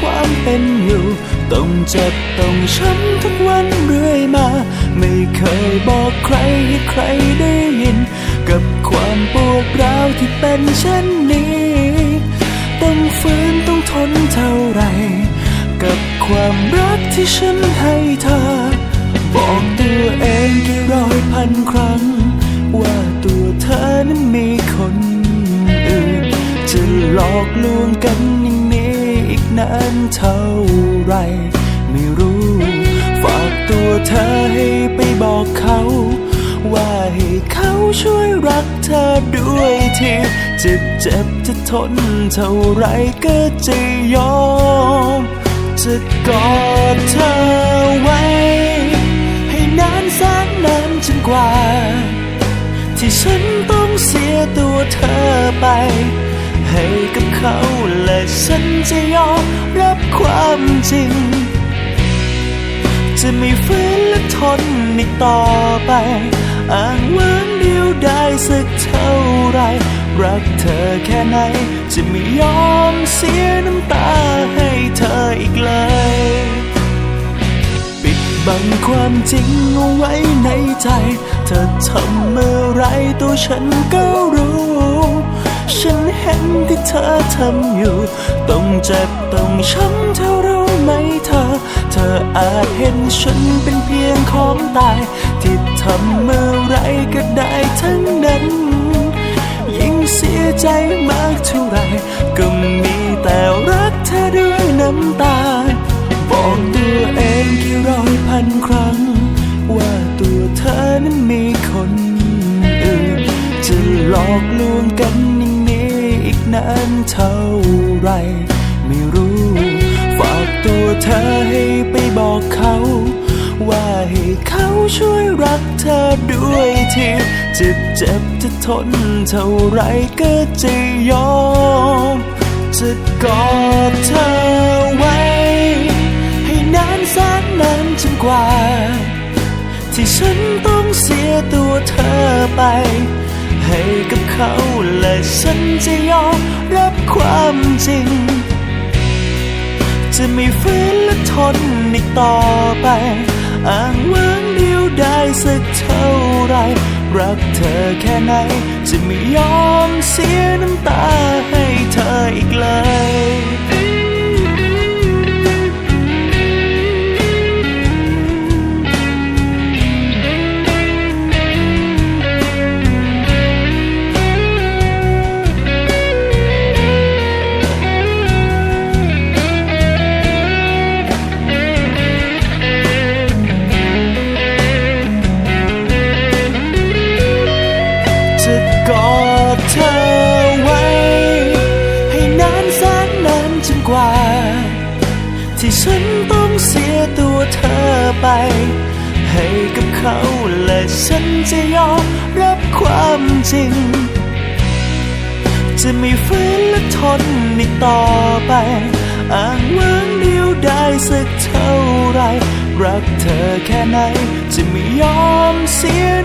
ความเป็นอยู่ ต้องเจ็บต้องช้ำทุกวันเรื่อยมา ไม่เคยบอกใครให้ใครได้ยิน กับความปวดร้าวที่เป็นเช่นนี้ ต้องฝืนต้องทนเท่าไร กับความรักที่ฉันให้เธอ บอกตัวเองกี่ร้อยพันครั้ง ว่าตัวเธอนั้นมีคนอื่นจะหลอกลวงกัน นานเท่าไร ไม่รู้ ฝากตัวเธอให้ไปบอกเขา ว่าให้เขาช่วยรักเธอด้วยทีจะเจ็บจะทนเท่าไรก็จะยอม จะกอดเธอไว้ ให้นานแสนนานจนกว่า ที่ฉันต้องเสียตัวเธอไป ให้กับเขาและฉันจะยอม ความจริง จะไม่ฝืนและทนอีกต่อไป อ้างว้างเดียวได้สักเท่าไร รักเธอแค่ไหน จะไม่ยอมเสียน้ำตาให้เธออีกเลย ปิดบังความจริงเอาไว้ในใจ เธอทำเมื่อไรตัวฉันก็รู้ ฉันเห็นที่เธอทำอยู่ ต้องเจ็บต้องช้ำเธอรู้ไหมเธอ เธออาจเห็นฉันเป็นเพียงของตาย ที่ทำเมื่อไรก็ได้ทั้งนั้น ยิ่งเสียใจมากเท่าไร ก็มีแต่รักเธอด้วยน้ำตา บอกตัวเองกี่ร้อยพันครั้ง ว่าตัวเธอนั้นมีคนอื่นจะหลอกลวงกันย่าง นี้อีกนานเท่าไร ไม่รู้ ฝากตัวเธอให้ไปบอกเขา ว่าให้เขาช่วยรักเธอด้วยทีจะเจ็บจะทนเท่าไรก็จะยอม จะกอดเธอไว้ ให้นานแสนนานจนกว่า ที่ฉันต้องเสียตัวเธอไป ให้กับเขาและฉันจะยอมรับความจริง จะไม่ฝืนและทนอีกต่อไปอ้างว้างเดียวได้สักเท่าไร รักเธอแค่ไหน จะไม่ยอมเสียน้ำตาให้เธออีกเลย ที่ฉันต้องเสียตัวเธอไป ให้กับเขาและฉันจะยอมรับความจริง จะไม่ฝืนและทนอีกต่อไป อ้างว้างเดียวได้สักเท่าไร รักเธอแค่ไหน จะไม่ยอมเสีย